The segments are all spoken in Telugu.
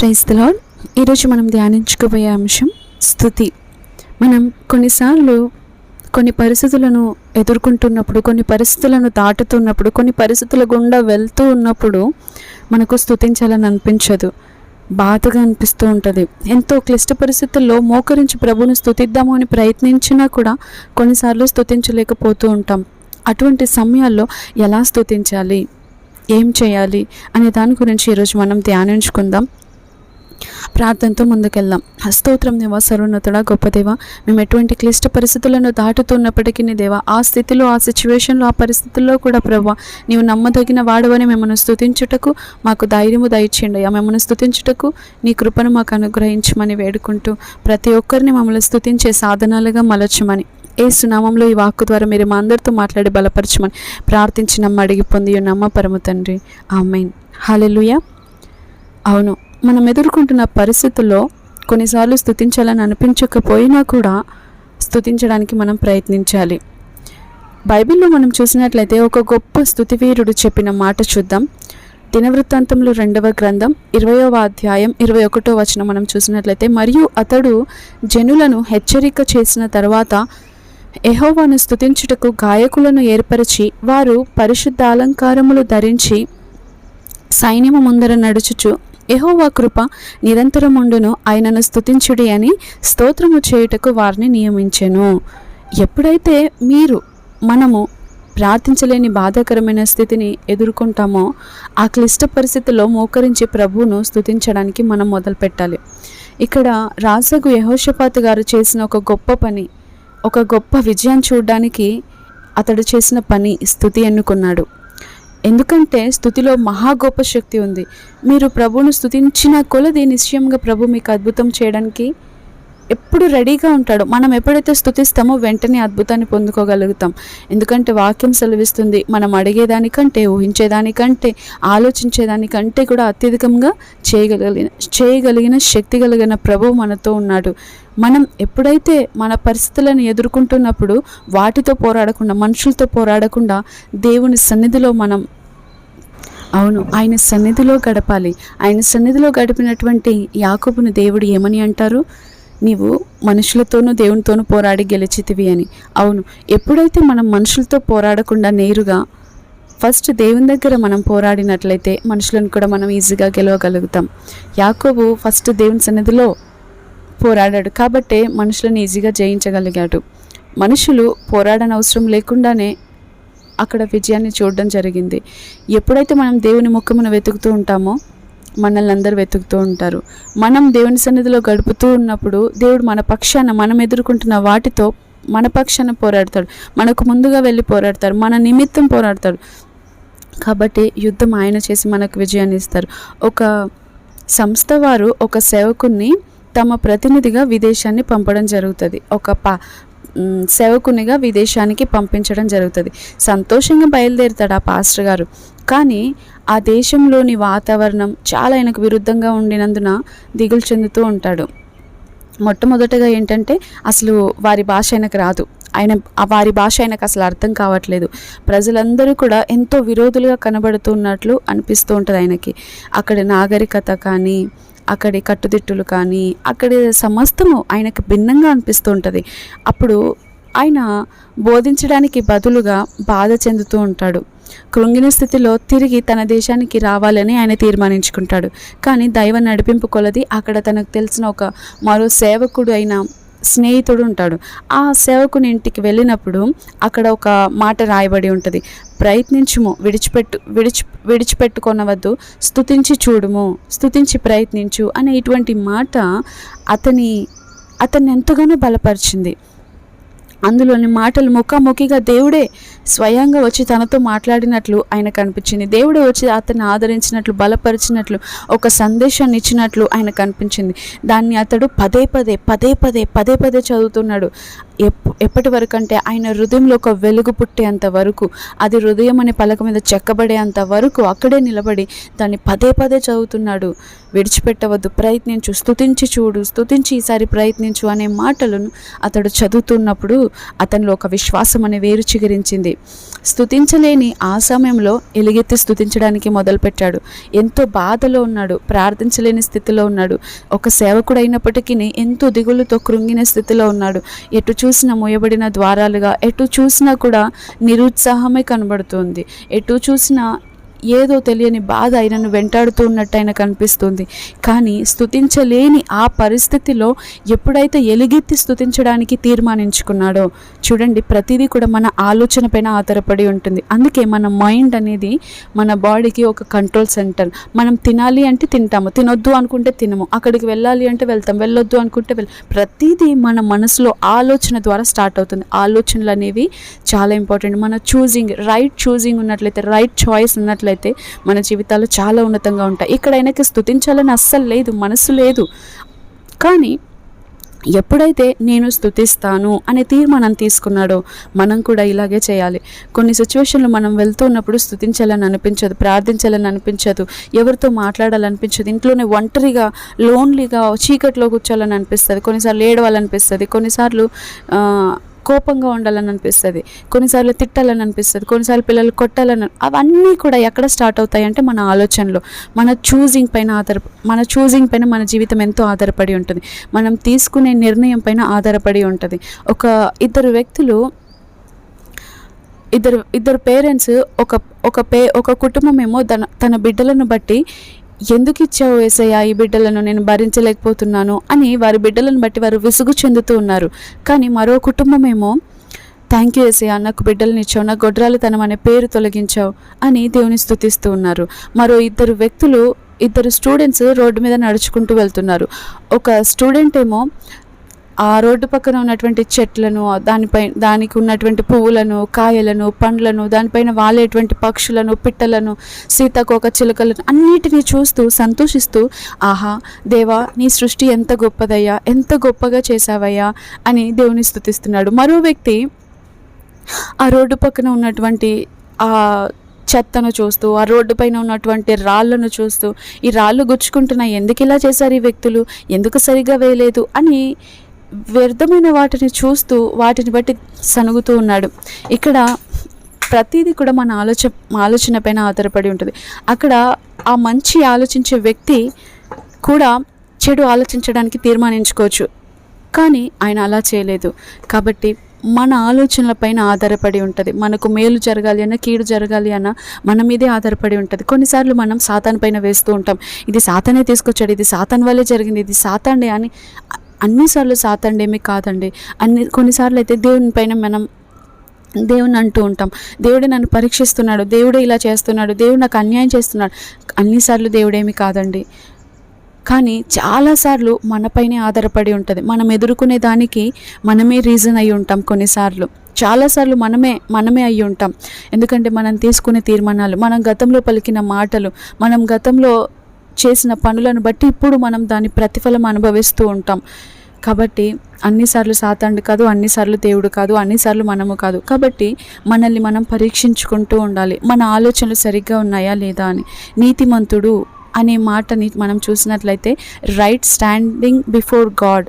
ప్రైజ్ లాడ్ ఈరోజు మనం ధ్యానించుకోబోయే అంశం స్థుతి. మనం కొన్నిసార్లు కొన్ని పరిస్థితులను ఎదుర్కొంటున్నప్పుడు కొన్ని పరిస్థితులను దాటుతున్నప్పుడు కొన్ని పరిస్థితుల గుండా వెళ్తూ ఉన్నప్పుడు మనకు స్థుతించాలని అనిపించదు. బాధగా అనిపిస్తూ ఉంటుంది. ఎంతో క్లిష్ట పరిస్థితుల్లో మోకరించి ప్రభుని స్థుతిద్దాము అని ప్రయత్నించినా కూడా కొన్నిసార్లు స్థుతించలేకపోతూ ఉంటాం. అటువంటి సమయాల్లో ఎలా స్థుతించాలి? ఏం చేయాలి? అనే దాని గురించి ఈరోజు మనం ధ్యానించుకుందాం. ప్రార్థనతో ముందుకెళ్దాం. స్తోత్రం దేవా సర్వోన్నతుడ గొప్ప దేవ మేము ఎటువంటి క్లిష్ట పరిస్థితులను దాటుతున్నప్పటికీ నీ దేవా ఆ స్థితిలో ఆ సిచ్యువేషన్లో ఆ పరిస్థితుల్లో కూడా ప్రభా నీవు నమ్మదగిన వాడవని మిమ్మల్ని స్థుతించుటకు మాకు ధైర్యము దయచేయండి అయ్యా. మిమ్మల్ని స్తుతించుటకు నీ కృపను మాకు అనుగ్రహించమని వేడుకుంటూ ప్రతి ఒక్కరిని మమ్మల్ని స్థుతించే సాధనాలుగా మలచమని ఏ సునామంలో ఈ వాక్కు ద్వారా మీరు మా అందరితో మాట్లాడి బలపరచమని ప్రార్థించి నమ్మ అడిగి పొంది నమ్మ పరమ తండ్రి. ఆమెన్. హాలెలుయా అవును మనం ఎదుర్కొంటున్న పరిస్థితుల్లో కొన్నిసార్లు స్థుతించాలని అనిపించకపోయినా కూడా స్థుతించడానికి మనం ప్రయత్నించాలి. బైబిల్లో మనం చూసినట్లయితే ఒక గొప్ప స్థుతివీరుడు చెప్పిన మాట చూద్దాం. దినవృత్తాంతంలో రెండవ గ్రంథం ఇరవయవ అధ్యాయం ఇరవై ఒకటో వచనం మనం చూసినట్లయితే మరియు అతడు జనులను హెచ్చరిక చేసిన తర్వాత ఎహోవాను స్థుతించుటకు గాయకులను ఏర్పరిచి వారు పరిశుద్ధ అలంకారములు ధరించి సైన్యము ముందర నడుచుచు ఎహోవా కృప నిరంతరముండును ఆయనను స్థుతించుడి అని స్తోత్రము చేయుటకు వారిని నియమించెను. ఎప్పుడైతే మీరు మనము ప్రార్థించలేని బాధాకరమైన స్థితిని ఎదుర్కొంటామో ఆ క్లిష్ట పరిస్థితిలో మోకరించి ప్రభువును స్థుతించడానికి మనం మొదలు పెట్టాలి ఇక్కడ రాజగు యహోషపాత్ గారు చేసిన ఒక గొప్ప పని ఒక గొప్ప విజయం చూడడానికి అతడు చేసిన పని స్థుతి ఎన్నుకున్నాడు. ఎందుకంటే స్థుతిలో మహా శక్తి ఉంది. మీరు ప్రభువును స్థుతించిన కొలది నిశ్చయంగా ప్రభు మీకు అద్భుతం చేయడానికి ఎప్పుడు రెడీగా ఉంటాడు మనం ఎప్పుడైతే స్థుతిస్తామో వెంటనే అద్భుతాన్ని పొందుకోగలుగుతాం. ఎందుకంటే వాక్యం సెలవిస్తుంది మనం అడిగేదానికంటే ఊహించేదానికంటే ఆలోచించేదానికంటే కూడా అత్యధికంగా చేయగలిగిన చేయగలిగిన శక్తి కలిగిన ప్రభు మనతో ఉన్నాడు. మనం ఎప్పుడైతే మన పరిస్థితులను ఎదుర్కొంటున్నప్పుడు వాటితో పోరాడకుండా మనుషులతో పోరాడకుండా దేవుని సన్నిధిలో మనం అవును ఆయన సన్నిధిలో గడపాలి. ఆయన సన్నిధిలో గడిపినటువంటి యాకబును దేవుడు ఏమని అంటారు? నీవు మనుషులతోనూ దేవునితోనూ పోరాడి గెలిచితివి అని. అవును ఎప్పుడైతే మనం మనుషులతో పోరాడకుండా నేరుగా ఫస్ట్ దేవుని దగ్గర మనం పోరాడినట్లయితే మనుషులను కూడా మనం ఈజీగా గెలవగలుగుతాం. యాకోబు ఫస్ట్ దేవుని సన్నిధిలో పోరాడాడు కాబట్టే మనుషులను ఈజీగా జయించగలిగాడు. మనుషులు పోరాడని అవసరం లేకుండానే అక్కడ విజయాన్ని చూడడం జరిగింది. ఎప్పుడైతే మనం దేవుని ముఖమును వెతుకుతూ ఉంటామో మనల్ని అందరూ వెతుకుతూ ఉంటారు. మనం దేవుని సన్నిధిలో గడుపుతూ ఉన్నప్పుడు దేవుడు మన పక్షాన మనం ఎదుర్కొంటున్న వాటితో మన పక్షాన పోరాడతాడు. మనకు ముందుగా వెళ్ళి పోరాడతాడు. మన నిమిత్తం పోరాడతాడు. కాబట్టి యుద్ధం ఆయన చేసి మనకు విజయాన్ని ఇస్తారు. ఒక సంస్థ వారు ఒక సేవకుని తమ ప్రతినిధిగా విదేశాన్ని పంపడం జరుగుతుంది. ఒక పా సేవకునిగా విదేశానికి పంపించడం జరుగుతుంది. సంతోషంగా బయలుదేరుతాడు ఆ పాస్టర్ గారు. కానీ ఆ దేశంలోని వాతావరణం చాలా ఆయనకు విరుద్ధంగా ఉండినందున దిగులు చెందుతూ ఉంటాడు. మొట్టమొదటగా ఏంటంటే అసలు వారి భాష ఆయనకు రాదు. ఆయన వారి భాష ఆయనకు అసలు అర్థం కావట్లేదు. ప్రజలందరూ కూడా ఎంతో విరోధులుగా కనబడుతున్నట్లు అనిపిస్తూ ఉంటుంది ఆయనకి. అక్కడ నాగరికత కానీ అక్కడి కట్టుదిట్టులు కానీ అక్కడి సమస్తము ఆయనకు భిన్నంగా అనిపిస్తూ ఉంటుంది. అప్పుడు ఆయన బోధించడానికి బదులుగా బాధ చెందుతూ ఉంటాడు. కృంగిన స్థితిలో తిరిగి తన దేశానికి రావాలని ఆయన తీర్మానించుకుంటాడు. కానీ దైవ నడిపింపు కొలది అక్కడ తనకు తెలిసిన ఒక మరో సేవకుడు అయిన స్నేహితుడు ఉంటాడు. ఆ సేవకుని ఇంటికి వెళ్ళినప్పుడు అక్కడ ఒక మాట రాయబడి ఉంటుంది. ప్రయత్నించుము విడిచిపెట్టు విడిచి విడిచిపెట్టుకొనవద్దు. స్థుతించి చూడుము స్థుతించి ప్రయత్నించు అనే ఇటువంటి మాట అతని అతన్ని ఎంతగానో బలపరిచింది. అందులోని మాటలు ముఖాముఖిగా దేవుడే స్వయంగా వచ్చి తనతో మాట్లాడినట్లు ఆయన కనిపించింది. దేవుడు వచ్చి అతన్ని ఆదరించినట్లు బలపరిచినట్లు ఒక సందేశాన్ని ఇచ్చినట్లు ఆయన కనిపించింది. దాన్ని అతడు పదే పదే పదే పదే పదే పదే చదువుతున్నాడు. ఎప్పటి వరకు అంటే ఆయన హృదయంలో ఒక వెలుగు పుట్టేంత వరకు అది హృదయం అనే పలక మీద చెక్కబడేంత వరకు అక్కడే నిలబడి దాన్ని పదే పదే చదువుతున్నాడు. విడిచిపెట్టవద్దు ప్రయత్నించు స్తుతించి చూడు స్థుతించి ఈసారి ప్రయత్నించు అనే మాటలను అతడు చదువుతున్నప్పుడు అతనిలో ఒక విశ్వాసం అనే వేరు చిగురించింది. స్థుతించలేని ఆ సమయంలో ఎలుగెత్తి స్థుతించడానికి మొదలుపెట్టాడు. ఎంతో బాధలో ఉన్నాడు ప్రార్థించలేని స్థితిలో ఉన్నాడు. ఒక సేవకుడు అయినప్పటికీ ఎంతో దిగులుతో కృంగిన స్థితిలో ఉన్నాడు. ఎటు చూసినా మూయబడిన ద్వారాలుగా ఎటు చూసినా కూడా నిరుత్సాహమే కనబడుతుంది. ఎటు చూసినా ఏదో తెలియని బాధ ఆయనను వెంటాడుతూ ఉన్నట్టు ఆయన కనిపిస్తుంది. కానీ స్థుతించలేని ఆ పరిస్థితిలో ఎప్పుడైతే ఎలుగెత్తి స్థుతించడానికి తీర్మానించుకున్నాడో చూడండి ప్రతిదీ కూడా మన ఆలోచన పైన ఆధారపడి ఉంటుంది. అందుకే మన మైండ్ అనేది మన బాడీకి ఒక కంట్రోల్ సెంటర్. మనం తినాలి అంటే తింటాము తినొద్దు అనుకుంటే తినము అక్కడికి వెళ్ళాలి అంటే వెళ్తాం వెళ్ళొద్దు అనుకుంటే వెళ్ ప్రతిదీ మన మనసులో ఆలోచన ద్వారా స్టార్ట్ అవుతుంది. ఆలోచనలు అనేవి చాలా ఇంపార్టెంట్. మన చూజింగ్ రైట్ చూజింగ్ ఉన్నట్లయితే రైట్ చాయిస్ ఉన్నట్లయితే అయితే మన జీవితాలు చాలా ఉన్నతంగా ఉంటాయి. ఇక్కడ ఆయనకి స్థుతించాలని అస్సలు లేదు మనసు లేదు. కానీ ఎప్పుడైతే నేను స్థుతిస్తాను అనే తీర్మానం తీసుకున్నాడో మనం కూడా ఇలాగే చేయాలి. కొన్ని సిచ్యువేషన్లు మనం వెళ్తూ ఉన్నప్పుడు స్థుతించాలని అనిపించదు ప్రార్థించాలని అనిపించదు ఎవరితో మాట్లాడాలనిపించదు ఇంట్లోనే ఒంటరిగా లోన్లీగా చీకట్లో కూర్చోాలని అనిపిస్తుంది కొన్నిసార్లు ఏడవాలనిపిస్తుంది కొన్నిసార్లు కోపంగా ఉండాలని అనిపిస్తుంది. కొన్నిసార్లు తిట్టాలని అనిపిస్తుంది. కొన్నిసార్లు పిల్లలు కొట్టాలని అవన్నీ కూడా ఎక్కడ స్టార్ట్ అవుతాయి అంటే మన ఆలోచనలో. మన చూజింగ్ పైన ఆధార మన చూజింగ్ పైన మన జీవితం ఎంతో ఆధారపడి ఉంటుంది. మనం తీసుకునే నిర్ణయం పైన ఆధారపడి ఉంటుంది. ఒక ఇద్దరు వ్యక్తులు ఇద్దరు ఇద్దరు పేరెంట్స్ ఒక ఒక పే ఒక కుటుంబం ఏమో తన తన బిడ్డలను బట్టి ఎందుకు ఇచ్చావు ఏసయ్య ఈ బిడ్డలను? నేను భరించలేకపోతున్నాను అని వారి బిడ్డలను బట్టి వారు విసుగు చెందుతూ ఉన్నారు. కానీ మరో కుటుంబమేమో థ్యాంక్ యూ ఏసయ్య నాకు బిడ్డలను ఇచ్చావు నా గొడ్రాలితనం అనే పేరు తొలగించావు అని దేవుని స్థుతిస్తూ ఉన్నారు. మరో ఇద్దరు వ్యక్తులు ఇద్దరు స్టూడెంట్స్ రోడ్డు మీద నడుచుకుంటూ వెళ్తున్నారు. ఒక స్టూడెంట్ ఏమో ఆ రోడ్డు పక్కన ఉన్నటువంటి చెట్లను దానిపై దానికి ఉన్నటువంటి పువ్వులను కాయలను పండ్లను దానిపైన వాలేటువంటి పక్షులను పిట్టలను సీతకోక చిలుకలను అన్నిటినీ చూస్తూ సంతోషిస్తూ ఆహా దేవా నీ సృష్టి ఎంత గొప్పదయ్యా ఎంత గొప్పగా చేశావయ్యా అని దేవుని స్థుతిస్తున్నాడు. మరో వ్యక్తి ఆ రోడ్డు పక్కన ఉన్నటువంటి ఆ చెత్తను చూస్తూ ఆ రోడ్డు పైన ఉన్నటువంటి రాళ్ళను చూస్తూ ఈ రాళ్ళు గుచ్చుకుంటున్నాయి ఎందుకు ఇలా చేశారు ఈ వ్యక్తులు? ఎందుకు సరిగా వేయలేదు? అని వ్యర్థమైన వాటిని చూస్తూ వాటిని బట్టి సనుగుతూ ఉన్నాడు. ఇక్కడ ప్రతిదీ కూడా మన ఆలోచన ఆలోచన పైన ఆధారపడి ఉంటుంది. అక్కడ ఆ మంచి ఆలోచించే వ్యక్తి కూడా చెడు ఆలోచించడానికి తీర్మానించుకోవచ్చు. కానీ ఆయన అలా చేయలేదు. కాబట్టి మన ఆలోచనలపైన ఆధారపడి ఉంటుంది. మనకు మేలు జరగాలి అన్న కీడు జరగాలి అన్న మన మీదే ఆధారపడి ఉంటుంది. కొన్నిసార్లు మనం సాతాన్ పైన వేస్తూ ఉంటాం. ఇది సాతానే తీసుకొచ్చాడు ఇది సాతాన్ వల్లే జరిగింది ఇది సాతాండే అని అన్నిసార్లు సాతండి ఏమీ కాదండి. అన్ని కొన్నిసార్లు అయితే దేవుని పైన మనం దేవుని అంటూ ఉంటాం. దేవుడే నన్ను పరీక్షిస్తున్నాడు. దేవుడే ఇలా చేస్తున్నాడు. దేవుడు నాకు అన్యాయం చేస్తున్నాడు. అన్నిసార్లు దేవుడేమి కాదండి. కానీ చాలాసార్లు మనపైనే ఆధారపడి ఉంటుంది. మనం ఎదుర్కొనే దానికి మనమే రీజన్ అయి ఉంటాం కొన్నిసార్లు. చాలాసార్లు మనమే మనమే అయి ఉంటాం. ఎందుకంటే మనం తీసుకునే తీర్మానాలు మనం గతంలో పలికిన మాటలు మనం గతంలో చేసిన పనులను బట్టి ఇప్పుడు మనం దాని ప్రతిఫలం అనుభవిస్తూ ఉంటాం. కాబట్టి అన్నిసార్లు సాతాండు కాదు అన్నిసార్లు దేవుడు కాదు అన్నిసార్లు మనము కాదు. కాబట్టి మనల్ని మనం పరీక్షించుకుంటూ ఉండాలి. మన ఆలోచనలు సరిగ్గా ఉన్నాయా లేదా అని. నీతిమంతుడు అనే మాటని మనం చూసినట్లయితే right standing before God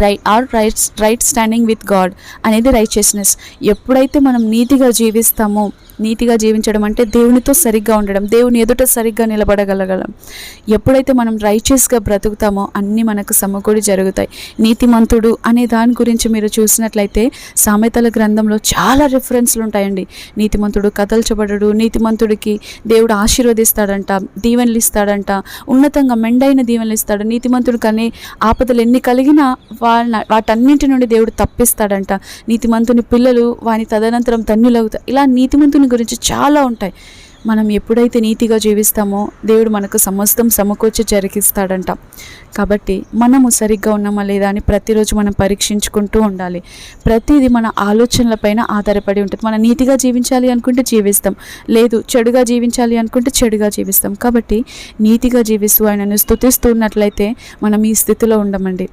right are right right standing with God అనేది రైచియస్నెస్ ఎప్పుడైతే మనం నీతిగా జీవిస్తామో నీతిగా జీవించడం అంటే దేవునితో సరిగ్గా ఉండడం దేవుని ఎదుట సరిగ్గా నిలబడగలగలం. ఎప్పుడైతే మనం రైచియస్గా బ్రతుకుతామో అన్నీ మనకు సమకూడి జరుగుతాయి. నీతిమంతుడు అనే దాని గురించి మీరు చూసినట్లయితే సామెతల గ్రంథంలో చాలా రిఫరెన్స్లు ఉంటాయండి. నీతిమంతుడు కదల్చబడడు నీతిమంతుడికి దేవుడు ఆశీర్వదిస్తాడంట దీవెనలు ఇస్తాడంట ఉన్నతంగా మెండైన దీవెనలు ఇస్తాడు నీతిమంతుడికి అనే ఆపదలు ఎన్ని కలిగినా వాళ్ళ వాటన్నింటి నుండి దేవుడు తప్పిస్తాడంట. నీతిమంతుని పిల్లలు వాని తదనంతరం ధన్యులవుతారు. ఇలా నీతిమంతుని గురించి చాలా ఉంటాయి. మనం ఎప్పుడైతే నీతిగా జీవిస్తామో దేవుడు మనకు సమస్తం సమకూర్చి జరిగిస్తాడంట. కాబట్టి మనము సరిగ్గా ఉన్నామా లేదా అని ప్రతిరోజు మనం పరీక్షించుకుంటూ ఉండాలి. ప్రతిదీ మన ఆలోచనలపైన ఆధారపడి ఉంటుంది. మనం నీతిగా జీవించాలి అనుకుంటే జీవిస్తాం. లేదు చెడుగా జీవించాలి అనుకుంటే చెడుగా జీవిస్తాం. కాబట్టి నీతిగా జీవిస్తూ ఆయనను స్థుతిస్తూ ఉన్నట్లయితే మనం ఈ స్థితిలో ఉండమండి.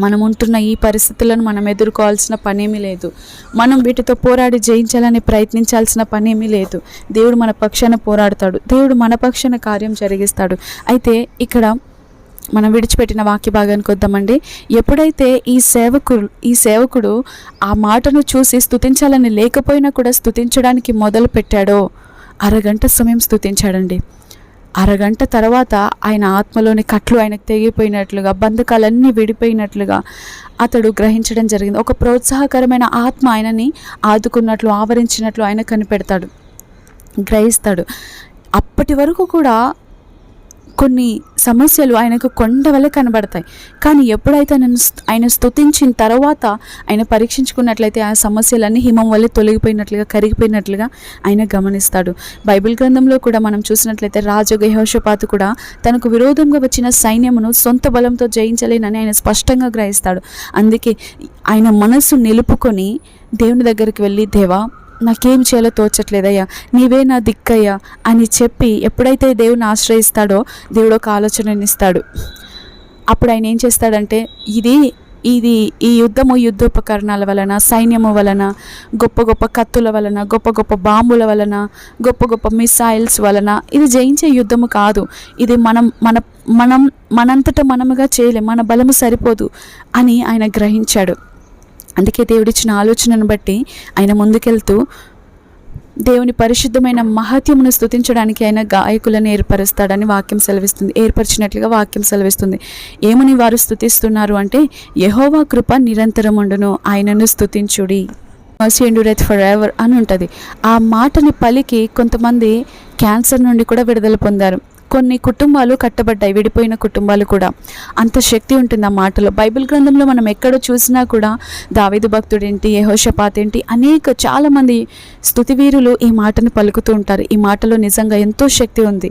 మనం ఉంటున్న ఈ పరిస్థితులను మనం ఎదుర్కోవాల్సిన పనేమీ లేదు. మనం వీటితో పోరాడి జయించాలని ప్రయత్నించాల్సిన పనేమీ లేదు. దేవుడు మన పక్షాన పోరాడతాడు. దేవుడు మన పక్షాన కార్యం జరిగిస్తాడు. అయితే ఇక్కడ మనం విడిచిపెట్టిన వాక్య భాగానికి వద్దామండి. ఎప్పుడైతే ఈ సేవకుడు ఈ సేవకుడు ఆ మాటను చూసి స్థుతించాలని లేకపోయినా కూడా స్థుతించడానికి మొదలు పెట్టాడో అరగంట సమయం స్థుతించాడండి అరగంట తర్వాత ఆయన ఆత్మలోని కట్లు ఆయనకు తెగిపోయినట్లుగా బంధకాలన్నీ విడిపోయినట్లుగా అతడు గ్రహించడం జరిగింది. ఒక ప్రోత్సాహకరమైన ఆత్మ ఆయనని ఆదుకున్నట్లు ఆవరించినట్లు ఆయన కనిపెడతాడు గ్రహిస్తాడు. అప్పటి వరకు కూడా కొన్ని సమస్యలు ఆయనకు కొండ వల్ల కనబడతాయి. కానీ ఎప్పుడైతే ఆయన ఆయన స్తుతించిన తర్వాత ఆయన పరీక్షించుకున్నట్లయితే ఆ సమస్యలన్నీ హిమం వల్ల తొలగిపోయినట్లుగా కరిగిపోయినట్లుగా ఆయన గమనిస్తాడు. బైబిల్ గ్రంథంలో కూడా మనం చూసినట్లయితే రాజు గహోషపాతు కూడా తనకు విరోధంగా వచ్చిన సైన్యమును సొంత బలంతో జయించలేనని ఆయన స్పష్టంగా గ్రహిస్తాడు. అందుకే ఆయన మనస్సు నిలుపుకొని దేవుని దగ్గరికి వెళ్ళి దేవా నాకేం చేయాలో తోచట్లేదయ్యా. నీవే నా దిక్కయ్యా అని చెప్పి ఎప్పుడైతే దేవుని ఆశ్రయిస్తాడో దేవుడు ఒక ఆలోచననిస్తాడు అప్పుడు ఆయన ఏం చేస్తాడంటే ఇది ఇది ఈ యుద్ధము యుద్ధోపకరణాల వలన సైన్యము వలన గొప్ప గొప్ప కత్తుల వలన గొప్ప గొప్ప బాంబుల వలన గొప్ప గొప్ప మిసైల్స్ వలన ఇది జయించే యుద్ధము కాదు. ఇది మనం మన మనం మనంతట మనముగా చేయలేం మన బలము సరిపోదు అని ఆయన గ్రహించాడు. అందుకే దేవుడిచ్చిన ఆలోచనను బట్టి ఆయన ముందుకెళ్తూ దేవుని పరిశుద్ధమైన మహత్యమును స్థుతించడానికి ఆయన గాయకులను ఏర్పరుస్తాడని వాక్యం సెలవిస్తుంది. ఏర్పరిచినట్లుగా వాక్యం సెలవిస్తుంది. ఏమని వారు స్థుతిస్తున్నారు అంటే యహోవా కృప నిరంతరం ఉండును ఆయనను స్థుతించుడి మర్సీ ఎండురెత్ ఫర్ ఎవర్ అని ఉంటుంది. ఆ మాటని పలికి కొంతమంది క్యాన్సర్ నుండి కూడా విడుదల పొందారు. కొన్ని కుటుంబాలు కట్టబడ్డాయి విడిపోయిన కుటుంబాలు కూడా. అంత శక్తి ఉంటుంది ఆ మాటలో. బైబిల్ గ్రంథంలో మనం ఎక్కడ చూసినా కూడా దావిదు భక్తుడేంటి యహోషపాత్ ఏంటి అనేక చాలామంది స్థుతివీరులు ఈ మాటను పలుకుతూ ఉంటారు. ఈ మాటలో నిజంగా ఎంతో శక్తి ఉంది.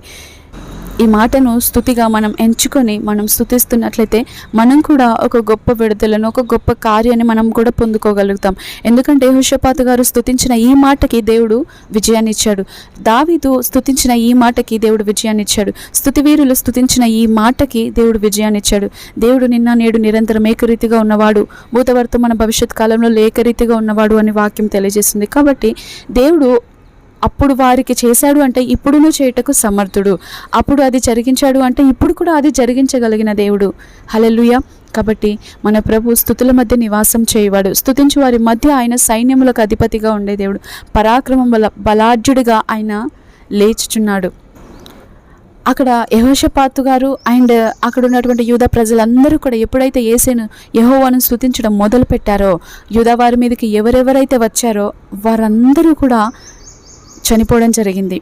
ఈ మాటను స్థుతిగా మనం ఎంచుకొని మనం స్థుతిస్తున్నట్లయితే మనం కూడా ఒక గొప్ప విడుదలను ఒక గొప్ప కార్యాన్ని మనం కూడా పొందుకోగలుగుతాం. ఎందుకంటే హుషపాత గారు స్థుతించిన ఈ మాటకి దేవుడు విజయాన్ని ఇచ్చాడు. దావీదు స్థుతించిన ఈ మాటకి దేవుడు విజయాన్ని ఇచ్చాడు. స్థుతివీరులు స్థుతించిన ఈ మాటకి దేవుడు విజయాన్ని ఇచ్చాడు. దేవుడు నిన్న నేడు నిరంతరం ఏకరీతిగా ఉన్నవాడు భూతవర్తమాన భవిష్యత్ కాలంలో ఏకరీతిగా ఉన్నవాడు అని వాక్యం తెలియజేస్తుంది. కాబట్టి దేవుడు అప్పుడు వారికి చేశాడు అంటే ఇప్పుడును చేయుటకు సమర్థుడు. అప్పుడు అది జరిగించాడు అంటే ఇప్పుడు కూడా అది జరిగించగలిగిన దేవుడు. హలలుయ కాబట్టి మన ప్రభు స్థుతుల మధ్య నివాసం చేయవాడు. స్థుతించు వారి మధ్య ఆయన సైన్యములకు అధిపతిగా ఉండే దేవుడు. పరాక్రమం బల బలాఢ్యుడిగా ఆయన లేచుచున్నాడు. అక్కడ యహోషపాతు గారు అండ్ అక్కడ ఉన్నటువంటి యూద ప్రజలందరూ కూడా ఎప్పుడైతే ఏసేను యహోవాను స్థుతించడం మొదలు పెట్టారో యూద వారి మీదకి ఎవరెవరైతే వచ్చారో వారందరూ కూడా చనిపోవడం జరిగింది.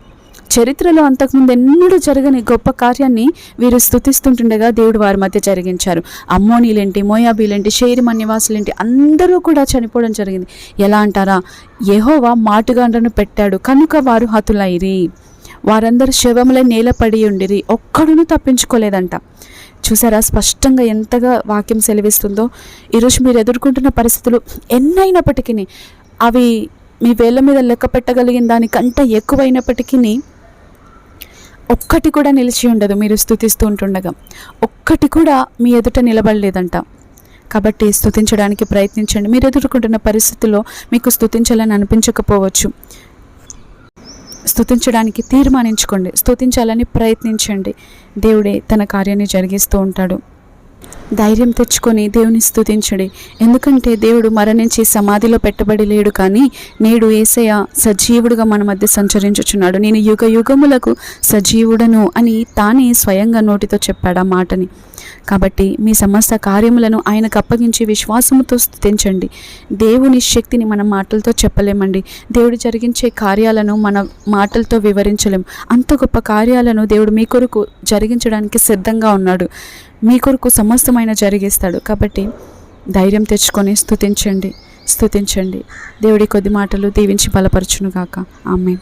చరిత్రలో అంతకుముందు ఎన్నడూ జరగని గొప్ప కార్యాన్ని వీరు స్థుతిస్తుంటుండగా దేవుడు వారి మధ్య జరిగించారు. అమ్మోనీలేంటి మోయాబీలేంటి షేరిమ నివాసులేంటి అందరూ కూడా చనిపోవడం జరిగింది. ఎలా అంటారా? యహోవా మాటుగాండ్రను పెట్టాడు. కనుక వారు హతులైరి. వారందరూ శవములై నేలపడి ఉండిరి. ఒక్కడును తప్పించుకోలేదంట. చూసారా స్పష్టంగా ఎంతగా వాక్యం సెలవిస్తుందో? ఈరోజు మీరు ఎదుర్కొంటున్న పరిస్థితులు ఎన్నైనప్పటికీ అవి మీ వేళ్ళ మీద లెక్క పెట్టగలిగిన దానికంటే ఎక్కువైనప్పటికీ ఒక్కటి కూడా నిలిచి ఉండదు. మీరు స్థుతిస్తూ ఉంటుండగా ఒక్కటి కూడా మీ ఎదుట నిలబడలేదంట. కాబట్టి స్థుతించడానికి ప్రయత్నించండి. మీరు ఎదుర్కొంటున్న పరిస్థితుల్లో మీకు స్థుతించాలని అనిపించకపోవచ్చు. స్థుతించడానికి తీర్మానించుకోండి. స్థుతించాలని ప్రయత్నించండి. దేవుడే తన కార్యాన్ని జరిగిస్తూ ఉంటాడు. ధైర్యం తెచ్చుకొని దేవుని స్థుతించడి ఎందుకంటే దేవుడు మరణించి సమాధిలో పెట్టబడి లేడు కానీ నేడు ఏసయ సజీవుడుగా మన మధ్య సంచరించుచున్నాడు. నేను యుగ యుగములకు సజీవుడను అని తానే స్వయంగా నోటితో చెప్పాడు ఆ మాటని. కాబట్టి మీ సమస్త కార్యములను ఆయనకు అప్పగించి విశ్వాసముతో స్థుతించండి దేవుని శక్తిని మన మాటలతో చెప్పలేమండి. దేవుడు జరిగించే కార్యాలను మన మాటలతో వివరించలేం. అంత గొప్ప కార్యాలను దేవుడు మీ కొరకు జరిగించడానికి సిద్ధంగా ఉన్నాడు. మీ కొరకు సమస్తమైన జరిగిస్తాడు. కాబట్టి ధైర్యం తెచ్చుకొని స్థుతించండి స్థుతించండి దేవుడి కొద్ది మాటలు దీవించి బలపరచునుగాక. ఆమె